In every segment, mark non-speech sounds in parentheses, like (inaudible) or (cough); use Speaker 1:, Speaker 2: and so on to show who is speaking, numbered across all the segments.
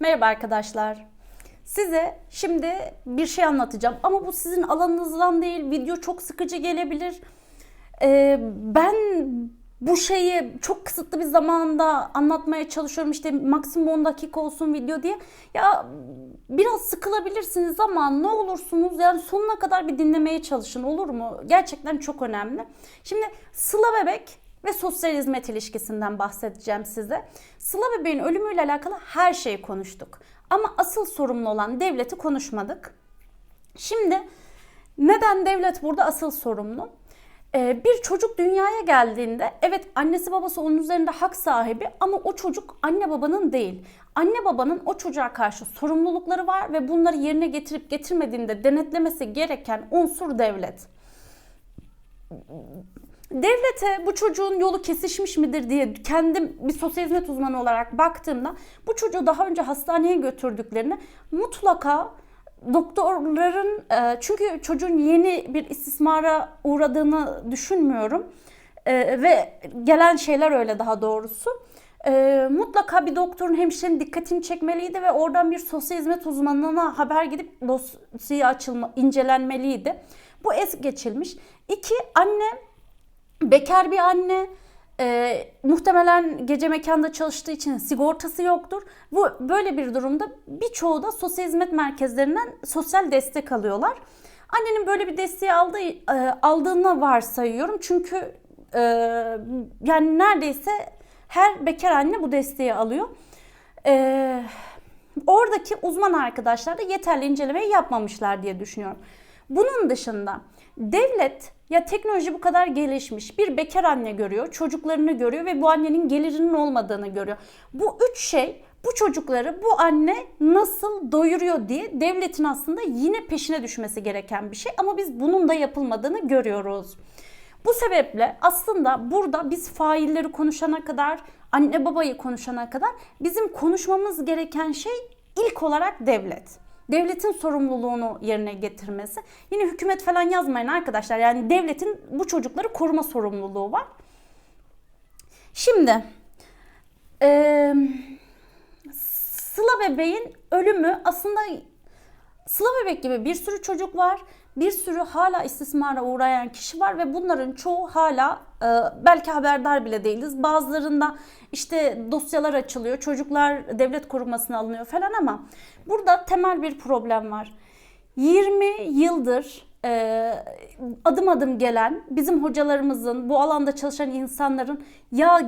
Speaker 1: Merhaba arkadaşlar. Size şimdi bir şey anlatacağım ama bu sizin alanınızdan değil. Video çok sıkıcı gelebilir. Ee, ben bu şeyi çok kısıtlı bir zamanda anlatmaya çalışıyorum. İşte maksimum 10 dakika olsun video diye. Ya biraz sıkılabilirsiniz ama ne olursunuz yani sonuna kadar bir dinlemeye çalışın olur mu? Gerçekten çok önemli. Şimdi Sıla Bebek ve sosyal hizmet ilişkisinden bahsedeceğim size. Sıla bebeğin ölümüyle alakalı her şeyi konuştuk. Ama asıl sorumlu olan devleti konuşmadık. Şimdi neden devlet burada asıl sorumlu? Ee, bir çocuk dünyaya geldiğinde evet annesi babası onun üzerinde hak sahibi ama o çocuk anne babanın değil. Anne babanın o çocuğa karşı sorumlulukları var ve bunları yerine getirip getirmediğinde denetlemesi gereken unsur devlet devlete bu çocuğun yolu kesişmiş midir diye kendim bir sosyal hizmet uzmanı olarak baktığımda bu çocuğu daha önce hastaneye götürdüklerini mutlaka doktorların e, çünkü çocuğun yeni bir istismara uğradığını düşünmüyorum e, ve gelen şeyler öyle daha doğrusu e, mutlaka bir doktorun hemşirenin dikkatini çekmeliydi ve oradan bir sosyal hizmet uzmanına haber gidip dosyayı açılma, incelenmeliydi. Bu es geçilmiş. İki, anne Bekar bir anne e, muhtemelen gece mekanda çalıştığı için sigortası yoktur. Bu böyle bir durumda birçoğu da sosyal hizmet merkezlerinden sosyal destek alıyorlar. Annenin böyle bir desteği aldığı, e, aldığını varsayıyorum. Çünkü e, yani neredeyse her bekar anne bu desteği alıyor. E, oradaki uzman arkadaşlar da yeterli incelemeyi yapmamışlar diye düşünüyorum. Bunun dışında devlet ya teknoloji bu kadar gelişmiş. Bir bekar anne görüyor, çocuklarını görüyor ve bu annenin gelirinin olmadığını görüyor. Bu üç şey bu çocukları bu anne nasıl doyuruyor diye devletin aslında yine peşine düşmesi gereken bir şey ama biz bunun da yapılmadığını görüyoruz. Bu sebeple aslında burada biz failleri konuşana kadar, anne babayı konuşana kadar bizim konuşmamız gereken şey ilk olarak devlet devletin sorumluluğunu yerine getirmesi. Yine hükümet falan yazmayın arkadaşlar. Yani devletin bu çocukları koruma sorumluluğu var. Şimdi e, Sıla bebeğin ölümü aslında Sıla bebek gibi bir sürü çocuk var. Bir sürü hala istismara uğrayan kişi var ve bunların çoğu hala e, belki haberdar bile değiliz. Bazılarında işte dosyalar açılıyor, çocuklar devlet korumasına alınıyor falan ama burada temel bir problem var. 20 yıldır e, adım adım gelen bizim hocalarımızın, bu alanda çalışan insanların ya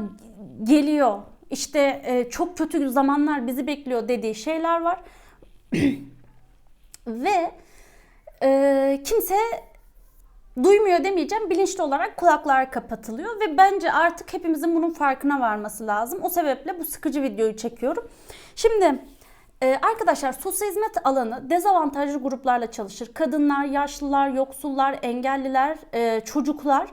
Speaker 1: geliyor işte e, çok kötü zamanlar bizi bekliyor dediği şeyler var. (clears throat) Ve e, kimse duymuyor demeyeceğim. Bilinçli olarak kulaklar kapatılıyor ve bence artık hepimizin bunun farkına varması lazım. O sebeple bu sıkıcı videoyu çekiyorum. Şimdi e, arkadaşlar sosyal hizmet alanı dezavantajlı gruplarla çalışır. Kadınlar, yaşlılar, yoksullar, engelliler, e, çocuklar.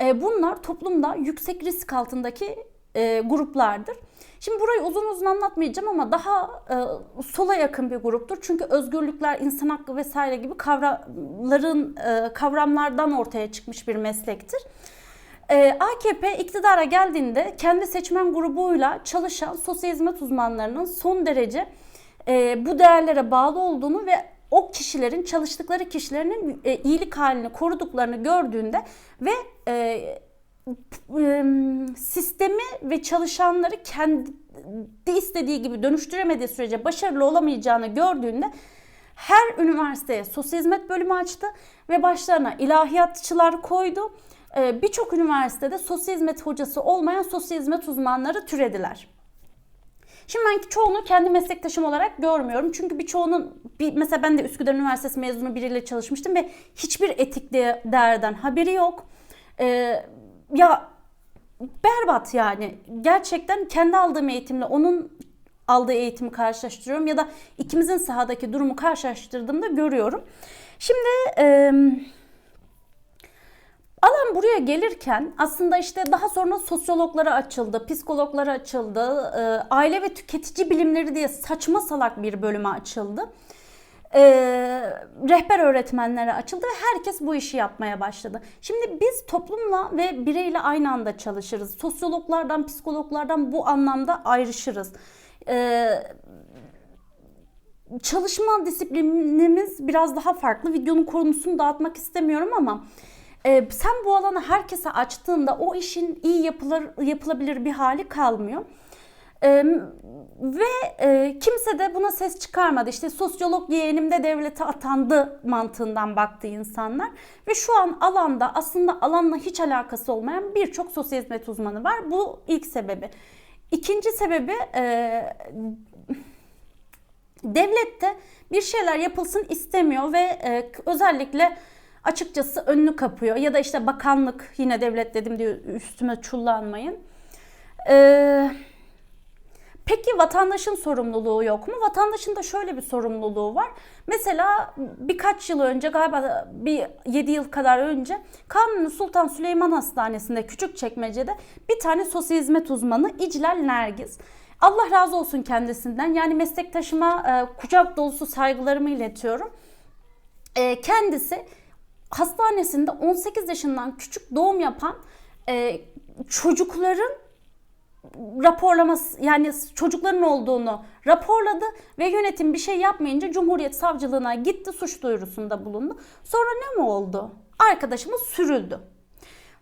Speaker 1: E, bunlar toplumda yüksek risk altındaki e, gruplardır. Şimdi burayı uzun uzun anlatmayacağım ama daha e, sola yakın bir gruptur. Çünkü özgürlükler, insan hakkı vesaire gibi kavramların e, kavramlardan ortaya çıkmış bir meslektir. E, AKP iktidara geldiğinde kendi seçmen grubuyla çalışan sosyal hizmet uzmanlarının son derece e, bu değerlere bağlı olduğunu ve o kişilerin çalıştıkları kişilerin e, iyilik halini koruduklarını gördüğünde ve e, sistemi ve çalışanları kendi istediği gibi dönüştüremediği sürece başarılı olamayacağını gördüğünde her üniversiteye sosyal hizmet bölümü açtı ve başlarına ilahiyatçılar koydu. Birçok üniversitede sosyal hizmet hocası olmayan sosyal hizmet uzmanları türediler. Şimdi ben çoğunu kendi meslektaşım olarak görmüyorum. Çünkü birçoğunun, bir, mesela ben de Üsküdar Üniversitesi mezunu biriyle çalışmıştım ve hiçbir etik değerden haberi yok. Ee, ya berbat yani. Gerçekten kendi aldığım eğitimle onun aldığı eğitimi karşılaştırıyorum ya da ikimizin sahadaki durumu karşılaştırdığımda görüyorum. Şimdi e, alan buraya gelirken aslında işte daha sonra sosyologlara açıldı, psikologlara açıldı, e, aile ve tüketici bilimleri diye saçma salak bir bölüme açıldı e, rehber öğretmenlere açıldı ve herkes bu işi yapmaya başladı. Şimdi biz toplumla ve bireyle aynı anda çalışırız. Sosyologlardan, psikologlardan bu anlamda ayrışırız. E, çalışma disiplinimiz biraz daha farklı. Videonun konusunu dağıtmak istemiyorum ama e, sen bu alanı herkese açtığında o işin iyi yapılır yapılabilir bir hali kalmıyor. Ee, ve e, kimse de buna ses çıkarmadı. İşte sosyolog yeğenim de devlete atandı mantığından baktı insanlar. Ve şu an alanda aslında alanla hiç alakası olmayan birçok sosyal hizmet uzmanı var. Bu ilk sebebi. İkinci sebebi e, devlette bir şeyler yapılsın istemiyor ve e, özellikle açıkçası önünü kapıyor. Ya da işte bakanlık yine devlet dedim diye üstüme çullanmayın. Eee Peki vatandaşın sorumluluğu yok mu? Vatandaşın da şöyle bir sorumluluğu var. Mesela birkaç yıl önce galiba bir 7 yıl kadar önce Kanuni Sultan Süleyman Hastanesi'nde Küçükçekmece'de bir tane sosyal hizmet uzmanı İclal Nergiz. Allah razı olsun kendisinden. Yani meslektaşıma e, kucak dolusu saygılarımı iletiyorum. E, kendisi hastanesinde 18 yaşından küçük doğum yapan e, çocukların raporlaması yani çocukların olduğunu raporladı ve yönetim bir şey yapmayınca Cumhuriyet Savcılığına gitti suç duyurusunda bulundu. Sonra ne mi oldu? Arkadaşımız sürüldü.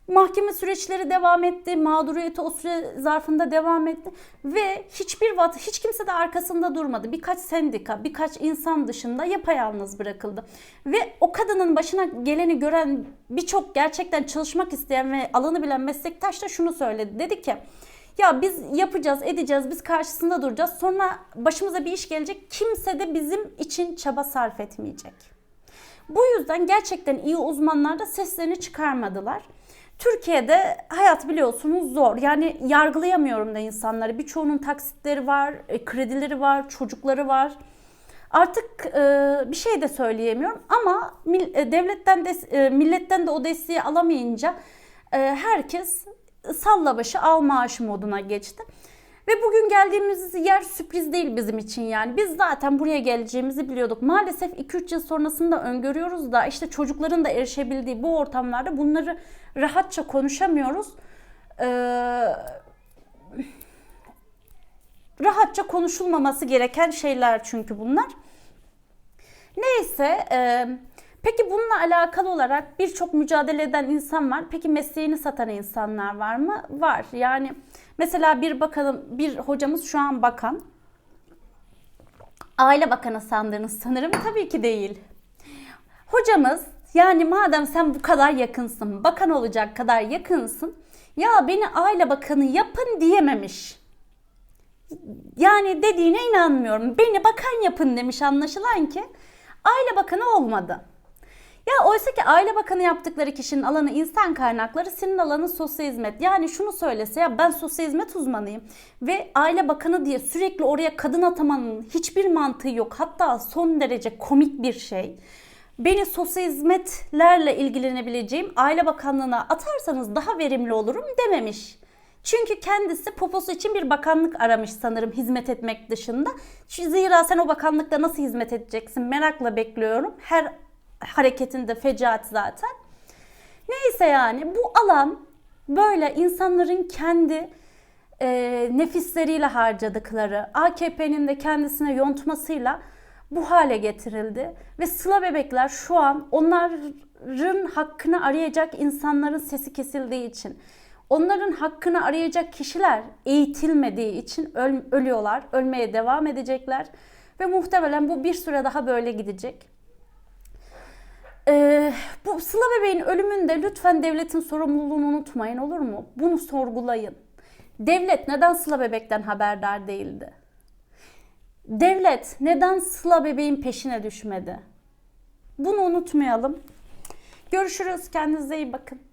Speaker 1: Mahkeme süreçleri devam etti, mağduriyeti o süre zarfında devam etti ve hiçbir vat, hiç kimse de arkasında durmadı. Birkaç sendika, birkaç insan dışında yapayalnız bırakıldı. Ve o kadının başına geleni gören birçok gerçekten çalışmak isteyen ve alanı bilen meslektaş da şunu söyledi. Dedi ki ya biz yapacağız, edeceğiz, biz karşısında duracağız. Sonra başımıza bir iş gelecek. Kimse de bizim için çaba sarf etmeyecek. Bu yüzden gerçekten iyi uzmanlar da seslerini çıkarmadılar. Türkiye'de hayat biliyorsunuz zor. Yani yargılayamıyorum da insanları. Birçoğunun taksitleri var, e, kredileri var, çocukları var. Artık e, bir şey de söyleyemiyorum ama mil, e, devletten de e, milletten de o desteği alamayınca e, herkes salla başı al maaşı moduna geçti. Ve bugün geldiğimiz yer sürpriz değil bizim için yani. Biz zaten buraya geleceğimizi biliyorduk. Maalesef 2-3 yıl sonrasında öngörüyoruz da işte çocukların da erişebildiği bu ortamlarda bunları rahatça konuşamıyoruz. Ee, rahatça konuşulmaması gereken şeyler çünkü bunlar. Neyse, e, Peki bununla alakalı olarak birçok mücadele eden insan var. Peki mesleğini satan insanlar var mı? Var. Yani mesela bir bakalım bir hocamız şu an bakan. Aile Bakanı sandığınız sanırım tabii ki değil. Hocamız yani madem sen bu kadar yakınsın, bakan olacak kadar yakınsın, ya beni aile bakanı yapın diyememiş. Yani dediğine inanmıyorum. Beni bakan yapın demiş anlaşılan ki aile bakanı olmadı. Ya oysa ki aile bakanı yaptıkları kişinin alanı insan kaynakları, senin alanın sosyal hizmet. Yani şunu söylese ya ben sosyal hizmet uzmanıyım ve aile bakanı diye sürekli oraya kadın atamanın hiçbir mantığı yok. Hatta son derece komik bir şey. Beni sosyal hizmetlerle ilgilenebileceğim aile bakanlığına atarsanız daha verimli olurum dememiş. Çünkü kendisi poposu için bir bakanlık aramış sanırım hizmet etmek dışında. Zira sen o bakanlıkta nasıl hizmet edeceksin merakla bekliyorum. Her hareketinde fecaat zaten. Neyse yani bu alan böyle insanların kendi e, nefisleriyle harcadıkları, AKP'nin de kendisine yontmasıyla bu hale getirildi. Ve sıla bebekler şu an onların hakkını arayacak insanların sesi kesildiği için, onların hakkını arayacak kişiler eğitilmediği için öl- ölüyorlar, ölmeye devam edecekler. Ve muhtemelen bu bir süre daha böyle gidecek. Ee, bu Sıla bebeğin ölümünde lütfen devletin sorumluluğunu unutmayın olur mu? Bunu sorgulayın. Devlet neden Sıla bebekten haberdar değildi? Devlet neden Sıla bebeğin peşine düşmedi? Bunu unutmayalım. Görüşürüz. Kendinize iyi bakın.